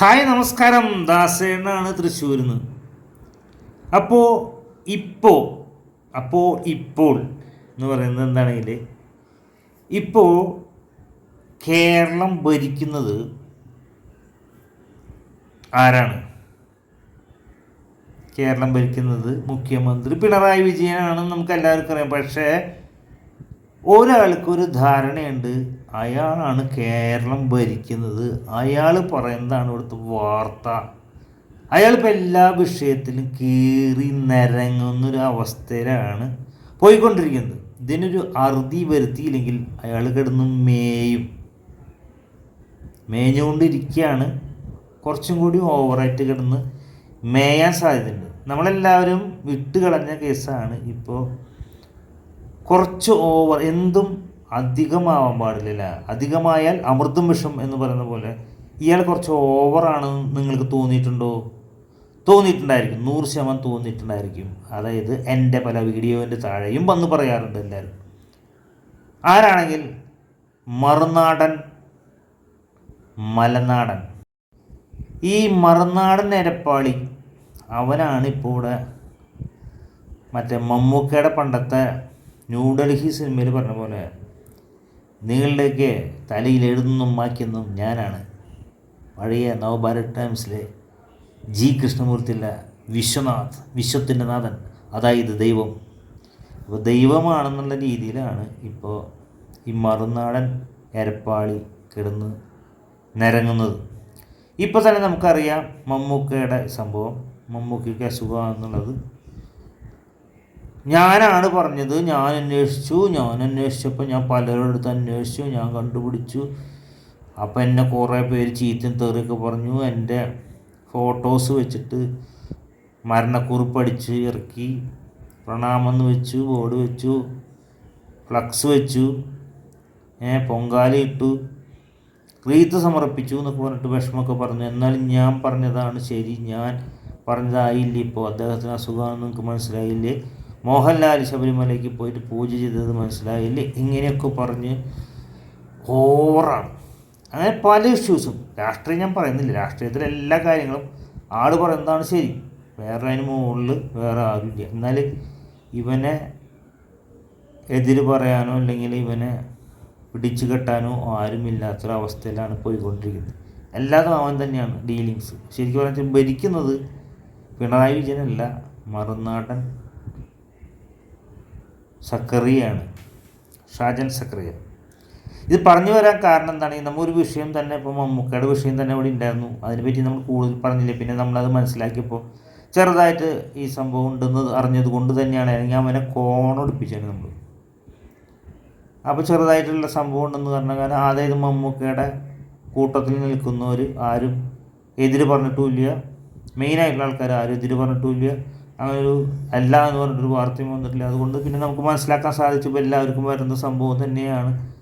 Hi നമസ്കാരം. ദാസേനാണ് തൃശ്ശൂരിൽ നിന്ന് അപ്പോൾ ഇപ്പോൾ അപ്പോൾ ഇപ്പോൾ എന്ന് പറയുന്നത് എന്താണെങ്കിൽ ഇപ്പോൾ കേരളം ഭരിക്കുന്നത് ആരാണ്? കേരളം ഭരിക്കുന്നത് മുഖ്യമന്ത്രി പിണറായി വിജയനാണെന്ന് നമുക്ക് എല്ലാവർക്കും അറിയാം. പക്ഷേ ഒരാൾക്കൊരു ധാരണയുണ്ട്. അയാളാണ് കേരളം ഭരിക്കുന്നത്. അയാൾ പറയുന്നതാണ് ഇവിടുത്തെ വാർത്ത. അയാളിപ്പോൾ എല്ലാ വിഷയത്തിലും കീറി നിരങ്ങുന്നൊരു അവസ്ഥയിലാണ് പോയിക്കൊണ്ടിരിക്കുന്നത്. ഇതിനൊരു അറുതി വരുത്തിയില്ലെങ്കിൽ അയാൾ കിടന്ന് മേയും. മേഞ്ഞുകൊണ്ടിരിക്കുകയാണ്. കുറച്ചും കൂടി ഓവറായിട്ട് കിടന്ന് മേയാൻ സാധ്യതയുണ്ട്. നമ്മളെല്ലാവരും വിട്ടുകളഞ്ഞ കേസാണ് ഇപ്പോൾ കുറച്ച് ഓവർ. എന്തും അധികമാവാൻ പാടില്ല അധികമായാൽ അമൃതം വിഷം എന്ന് പറയുന്ന പോലെ ഇയാൾ കുറച്ച് ഓവറാണ് നിങ്ങൾക്ക് തോന്നിയിട്ടുണ്ടോ? തോന്നിയിട്ടുണ്ടായിരിക്കും. നൂറ് ശതമാനം തോന്നിയിട്ടുണ്ടായിരിക്കും. അതായത് എന്റെ പല വീഡിയോന്റെ താഴെയും വന്ന് പറയാറുണ്ട് എല്ലാവരും. ആരാണെങ്കിൽ മറുനാടൻ മലനാടൻ. ഈ മറുനാടൻ എരപ്പാളി അവനാണ് ഇപ്പോൾ ഇവിടെ മറ്റേ മമ്മൂക്കയുടെ പണ്ടത്തെ ന്യൂഡൽഹി സിനിമയിൽ പറഞ്ഞ പോലെ നിങ്ങളുടെയൊക്കെ തലയിൽ എഴുതുന്നതും മാക്കിയെന്നും ഞാനാണ്. പഴയ നവഭാരത് ടൈംസിലെ ജി കൃഷ്ണമൂർത്തിയുള്ള വിശ്വനാഥ് വിശ്വത്തിന്റെ നാഥൻ. അതായത് ദൈവം. അപ്പോൾ ദൈവമാണെന്നുള്ള രീതിയിലാണ് ഇപ്പോൾ ഈ മറുനാടൻ എരപ്പാളി കിടന്ന് നിരങ്ങുന്നത്. ഇപ്പോൾ തന്നെ നമുക്കറിയാം മമ്മൂക്കയുടെ സംഭവം. മമ്മൂക്കയ്ക്ക് അസുഖമാണെന്നുള്ളത് ഞാനാണ് പറഞ്ഞത് ഞാൻ അന്വേഷിച്ചു ഞാൻ അന്വേഷിച്ചപ്പോൾ ഞാൻ പലരുടെ അടുത്ത് അന്വേഷിച്ചു ഞാൻ കണ്ടുപിടിച്ചു. അപ്പോൾ എന്നെ കുറേ പേര് ചീത്തയും തെറിയൊക്കെ പറഞ്ഞു. എന്റെ ഫോട്ടോസ് വെച്ചിട്ട് മരണക്കുറിപ്പ് അടിച്ച് ഇറക്കി പ്രണാമെന്ന് വെച്ചു ബോർഡ് വെച്ചു ഫ്ലക്സ് വെച്ചു ഏ പൊങ്കാലി ഇട്ടു റീത്ത് സമർപ്പിച്ചു എന്നൊക്കെ പറഞ്ഞിട്ട് വിഷമമൊക്കെ പറഞ്ഞു. എന്നാലും ഞാൻ പറഞ്ഞതാണ് ശരി ഞാൻ പറഞ്ഞതായില്ലേ ഇപ്പോൾ അദ്ദേഹത്തിന് അസുഖമാണെന്ന് നിങ്ങൾക്ക് മനസ്സിലായില്ലേ? മോഹൻലാൽ ശബരിമലയ്ക്ക് പോയിട്ട് പൂജ ചെയ്തത് മനസ്സിലായില്ലേ? ഇങ്ങനെയൊക്കെ പറഞ്ഞ് ഓവറാണ്. അങ്ങനെ പല ഇഷ്യൂസും രാഷ്ട്രീയം ഞാൻ പറയുന്നില്ല. രാഷ്ട്രീയത്തിലെ എല്ലാ കാര്യങ്ങളും ആൾ പറയുന്നതാണ് ശരി. വേറെ അതിന് മുകളിൽ വേറെ ആരുമില്ല. എന്നാൽ ഇവനെ എതിർ പറയാനോ അല്ലെങ്കിൽ ഇവനെ പിടിച്ചു കെട്ടാനോ ആരുമില്ലാത്തൊരവസ്ഥയിലാണ് പോയിക്കൊണ്ടിരിക്കുന്നത്. എല്ലാതും അവൻ തന്നെയാണ് ഡീലിങ്സ് ശരിക്കും പറഞ്ഞാൽ ഭരിക്കുന്നത് പിണറായി വിജയനല്ല. മറുനാടൻ സക്കറിയാണ്. ഷാജൻ സക്കറിയ. ഇത് പറഞ്ഞു വരാൻ കാരണം എന്താണ്? നമ്മൾ ഒരു വിഷയം തന്നെ ഇപ്പോൾ മമ്മൂക്കയുടെ വിഷയം തന്നെ ഇവിടെ ഉണ്ടായിരുന്നു. അതിനെപ്പറ്റി നമ്മൾ കൂടുതൽ പറഞ്ഞില്ല? പിന്നെ നമ്മളത് മനസ്സിലാക്കിയപ്പോൾ ചെറുതായിട്ട് ഈ സംഭവം ഉണ്ടെന്ന് അറിഞ്ഞത് കൊണ്ട് തന്നെയാണ്. അല്ലെങ്കിൽ അവനെ കോണൊടിപ്പിച്ചാണ് നമ്മൾ അപ്പോൾ ചെറുതായിട്ടുള്ള സംഭവം ഉണ്ടെന്ന് പറഞ്ഞ കാരണം അതായത് മമ്മൂക്കയുടെ കൂട്ടത്തിൽ നിൽക്കുന്നവർ ആരും എതിര് പറഞ്ഞിട്ടുമില്ല. മെയിനായിട്ടുള്ള ആൾക്കാർ ആരും എതിര് പറഞ്ഞിട്ടുമില്ല. അങ്ങനെ ഒരു അല്ല എന്ന് പറഞ്ഞിട്ടൊരു വാർത്തയും വന്നിട്ടില്ല. അതുകൊണ്ട് പിന്നെ നമുക്ക് മനസ്സിലാക്കാൻ സാധിച്ചപ്പോൾ എല്ലാവർക്കും വരുന്ന സംഭവം തന്നെയാണ്.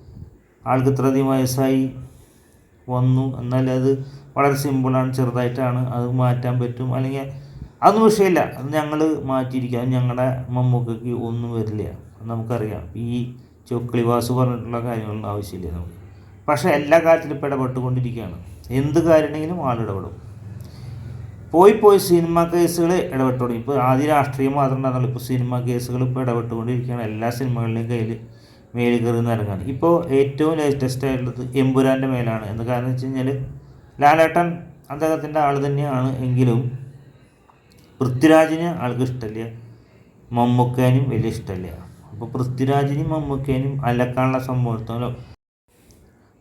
ആൾക്ക് ഇത്രയധികം വയസ്സായി വന്നു. എന്നാൽ അത് വളരെ സിമ്പിളാണ് ചെറുതായിട്ടാണ്. അത് മാറ്റാൻ പറ്റും. അല്ലെങ്കിൽ അതൊന്നും വിഷയമില്ല. അത് ഞങ്ങൾ മാറ്റിയിരിക്കുക അത് ഞങ്ങളുടെ മമ്മൂക്കയ്ക്ക് ഒന്നും വരില്ല. നമുക്കറിയാം. ഈ ചൊക്ലിവാസ് പറഞ്ഞിട്ടുള്ള കാര്യങ്ങളൊന്നും ആവശ്യമില്ല നമുക്ക്. പക്ഷേ എല്ലാ കാര്യത്തിലും ഇപ്പം ഇടപെട്ടുകൊണ്ടിരിക്കുകയാണ്. എന്ത് കാര്യമാണെങ്കിലും ആളിടപെടും. പോയി പോയി സിനിമ കേസുകൾ ഇടപെട്ടു തുടങ്ങി ഇപ്പോൾ ആദ്യം രാഷ്ട്രീയം മാത്രം ഉണ്ടാകുന്നുള്ളൂ ഇപ്പോൾ സിനിമ കേസുകൾ ഇപ്പോൾ ഇടപെട്ടുകൊണ്ടിരിക്കുകയാണ്. എല്ലാ സിനിമകളുടെയും കയ്യിൽ മേലിൽ കയറി ഇറങ്ങാണ് ഇപ്പോൾ ഏറ്റവും ലേറ്റസ്റ്റ് ആയിട്ടുള്ളത് എമ്പുരാന്റെ മേലാണ്. എന്ന് കാരണം വെച്ച് കഴിഞ്ഞാൽ ലാലേട്ടൻ അദ്ദേഹത്തിന്റെ ആൾ തന്നെയാണ് എങ്കിലും പൃഥ്വിരാജിന് ആൾക്ക് ഇഷ്ടമില്ല മമ്മൂക്കാനും വലിയ ഇഷ്ടമില്ല അപ്പോൾ പൃഥ്വിരാജിനും മമ്മൂക്കാനും അലക്കാനുള്ള സംഭവത്തോലോ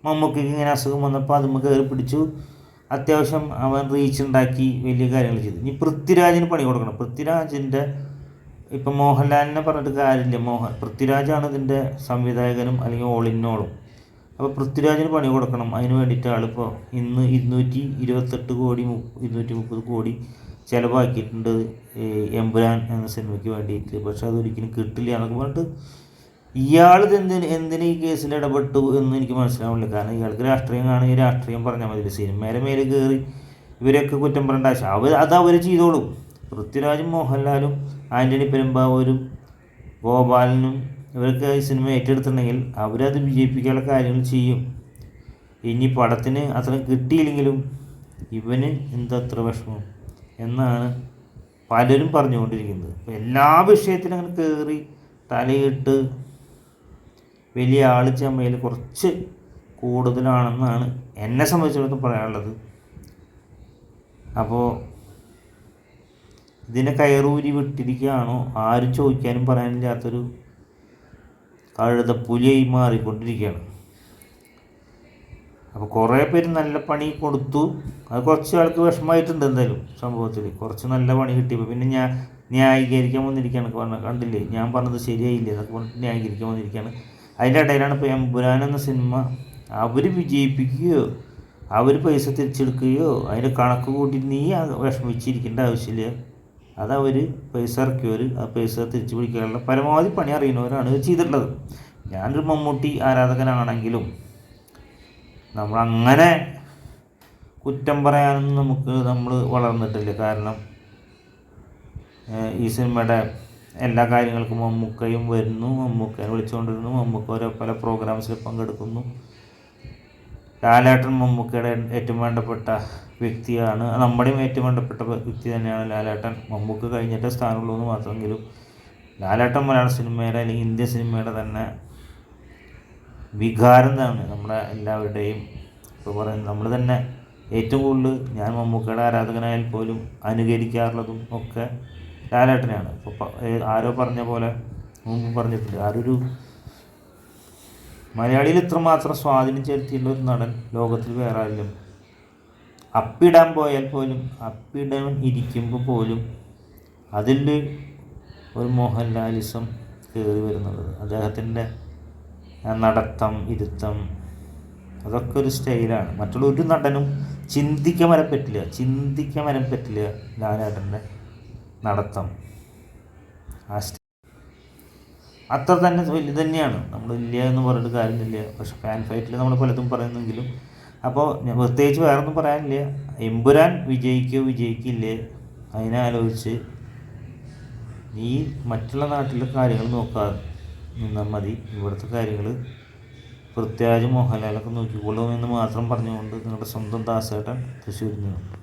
മമ്മൂക്കയ്ക്ക് ഇങ്ങനെ അസുഖം വന്നപ്പോൾ അതുമ്മ കയറി പിടിച്ചു. അത്യാവശ്യം അവൻ റീച്ച് ഉണ്ടാക്കി വലിയ കാര്യങ്ങൾ ചെയ്തു. ഇനി പൃഥ്വിരാജിന് പണി കൊടുക്കണം. പൃഥ്വിരാജിന്റെ ഇപ്പം മോഹൻലാലിനെ പറഞ്ഞിട്ട് കാര്യമില്ല. മോഹൻ പൃഥ്വിരാജാണ് ഇതിന്റെ സംവിധായകനും അല്ലെങ്കിൽ ഓൾ ഇൻ ഓളും അപ്പോൾ പൃഥ്വിരാജിന് പണി കൊടുക്കണം. അതിന് വേണ്ടിയിട്ട് ആളിപ്പോൾ ഇന്ന് ഇരുന്നൂറ്റി ഇരുപത്തെട്ട് കോടി ഇരുന്നൂറ്റി മുപ്പത് കോടി ചിലവാക്കിയിട്ടുണ്ട് എമ്പുരാൻ എന്ന സിനിമയ്ക്ക് വേണ്ടിയിട്ട്. പക്ഷെ അതൊരിക്കലും കിട്ടില്ല എന്നൊക്കെ പറഞ്ഞിട്ട് ഇയാൾ എന്തിന് എന്തിന് ഈ കേസിൽ ഇടപെട്ടു എന്ന് എനിക്ക് മനസ്സിലാവില്ല കാരണം ഇയാൾക്ക് രാഷ്ട്രീയം കാണുക രാഷ്ട്രീയം പറഞ്ഞാൽ മതി. സിനിമയുടെ മേലെ കയറി ഇവരൊക്കെ കുറ്റം പറയേണ്ട ആവശ്യം അവർ അത് അവർ ചെയ്തോളും. പൃഥ്വിരാജും മോഹൻലാലും ആന്റണി പെരുമ്പാവൂരും ഗോപാലനും ഇവരൊക്കെ ഈ സിനിമ ഏറ്റെടുത്തിട്ടുണ്ടെങ്കിൽ അവരത് വിജയിപ്പിക്കാനുള്ള കാര്യങ്ങൾ ചെയ്യും. ഇനി പടത്തിന് അത്ര കിട്ടിയില്ലെങ്കിലും ഇവന് എന്തത്ര വിഷമം എന്നാണ് പലരും പറഞ്ഞുകൊണ്ടിരിക്കുന്നത്. എല്ലാ വിഷയത്തിലും അങ്ങനെ കയറി തലയിട്ട് വലിയ ആൾ ചമ്മയിൽ കുറച്ച് കൂടുതലാണെന്നാണ് എന്നെ സംബന്ധിച്ചിടത്തോളം പറയാനുള്ളത്. അപ്പോൾ ഇതിനെ കയറൂരി വിട്ടിരിക്കുകയാണോ? ആരും ചോദിക്കാനും പറയാനില്ലാത്തൊരു കഴുതപ്പുലിയായി മാറിക്കൊണ്ടിരിക്കുകയാണ്. അപ്പോൾ കുറേ പേര് നല്ല പണി കൊടുത്തു. അത് കുറച്ച് ആൾക്ക് വിഷമമായിട്ടുണ്ട് എന്തായാലും സംഭവത്തിൽ കുറച്ച് നല്ല പണി കിട്ടിയപ്പോൾ പിന്നെ ഞാൻ ന്യായീകരിക്കാൻ വന്നിരിക്കുകയാണ്. കണ്ടില്ലേ? ഞാൻ പറഞ്ഞത് ശരിയായില്ലേ? പറഞ്ഞിട്ട് ന്യായീകരിക്കാൻ വന്നിരിക്കുകയാണ്. അതിന്റെ ഇടയിലാണ് ഇപ്പോൾ എമ്പുരാൻ എന്ന സിനിമ അവർ വിജയിപ്പിക്കുകയോ അവർ പൈസ തിരിച്ചെടുക്കുകയോ അതിന്റെ കണക്ക് കൂട്ടി നീ വിഷമിച്ചിരിക്കേണ്ട ആവശ്യമില്ല. അതവർ പൈസ ഇറക്കിയവർ ആ പൈസ തിരിച്ചു പിടിക്കാനുള്ള പരമാവധി പണി അറിയുന്നവരാണ് ചെയ്തിട്ടുള്ളത്. ഞാനൊരു മമ്മൂട്ടി ആരാധകനാണെങ്കിലും നമ്മൾ അങ്ങനെ കുറ്റം പറയാനൊന്നും നമുക്ക് നമ്മൾ വളർന്നിട്ടില്ല. കാരണം ഈ സിനിമയുടെ എല്ലാ കാര്യങ്ങൾക്കും മമ്മൂക്കയും വരുന്നു. മമ്മൂക്കയെ വിളിച്ചുകൊണ്ടിരുന്നു. മമ്മൂക്ക ഓരോ പല പ്രോഗ്രാംസിൽ പങ്കെടുക്കുന്നു. ലാലേട്ടൻ മമ്മൂക്കയുടെ ഏറ്റവും വേണ്ടപ്പെട്ട വ്യക്തിയാണ്. നമ്മുടെയും ഏറ്റവും വേണ്ടപ്പെട്ട വ്യക്തി തന്നെയാണ് ലാലേട്ടൻ. മമ്മൂക്ക കഴിഞ്ഞിട്ട് സ്ഥാനമുള്ളൂ എന്ന് മാത്രമെങ്കിലും ലാലേട്ടൻ മലയാള സിനിമയുടെ അല്ലെങ്കിൽ ഇന്ത്യൻ സിനിമയുടെ തന്നെ വികാരം തന്നെ നമ്മുടെ എല്ലാവരുടെയും. ഇപ്പോൾ പറയുന്നത് നമ്മൾ തന്നെ ഏറ്റവും കൂടുതൽ ഞാൻ മമ്മൂക്കയുടെ ആരാധകനായാൽ പോലും അനുകരിക്കാറുള്ളതും ഒക്കെ ലാലേട്ടനെയാണ്. ഇപ്പോൾ ആരോ പറഞ്ഞ പോലെ മുമ്പ് പറഞ്ഞിട്ടുണ്ട് ആരൊരു മലയാളിയിൽ ഇത്രമാത്രം സ്വാധീനം ചെലുത്തിയിട്ടുള്ള ഒരു നടൻ ലോകത്തിൽ വേറെ ആരിലും അപ്പിടാൻ പോയാൽ പോലും അപ്പിടാൻ ഇരിക്കുമ്പോൾ പോലും അതിൽ ഒരു മോഹൻലാലിസം കയറി വരുന്നത്. അദ്ദേഹത്തിന്റെ നടത്തം ഇരുത്തം അതൊക്കെ ഒരു സ്റ്റൈലാണ്. മറ്റുള്ള ഒരു നടനും ചിന്തിക്കാൻ വരാൻ പറ്റില്ല. ചിന്തിക്കാൻ വരാൻ പറ്റില്ല ലാലേട്ടന്റെ നടത്തം. അത്ര തന്നെ വലിയ തന്നെയാണ്. നമ്മൾ ഇല്ല എന്ന് പറഞ്ഞിട്ട് കാര്യമില്ല. പക്ഷെ ഫാൻ ഫൈറ്റിൽ നമ്മൾ പലതും പറയുന്നെങ്കിലും. അപ്പോൾ പ്രത്യേകിച്ച് വേറെ ഒന്നും പറയാനില്ല. എമ്പുരാൻ വിജയിക്കോ വിജയിക്കില്ലേ? അതിനെ ആലോചിച്ച് നീ മറ്റുള്ള നാട്ടിലെ കാര്യങ്ങൾ നോക്കാതെ നിന്നാൽ മതി. ഇവിടുത്തെ കാര്യങ്ങൾ പൃഥ്വിരാജ് മോഹൻലാലൊക്കെ നോക്കിക്കോളും എന്ന് മാത്രം പറഞ്ഞുകൊണ്ട് നിങ്ങളുടെ സ്വന്തം ദാസേട്ടൻ തൃശ്ശൂരിൽ നിന്ന്.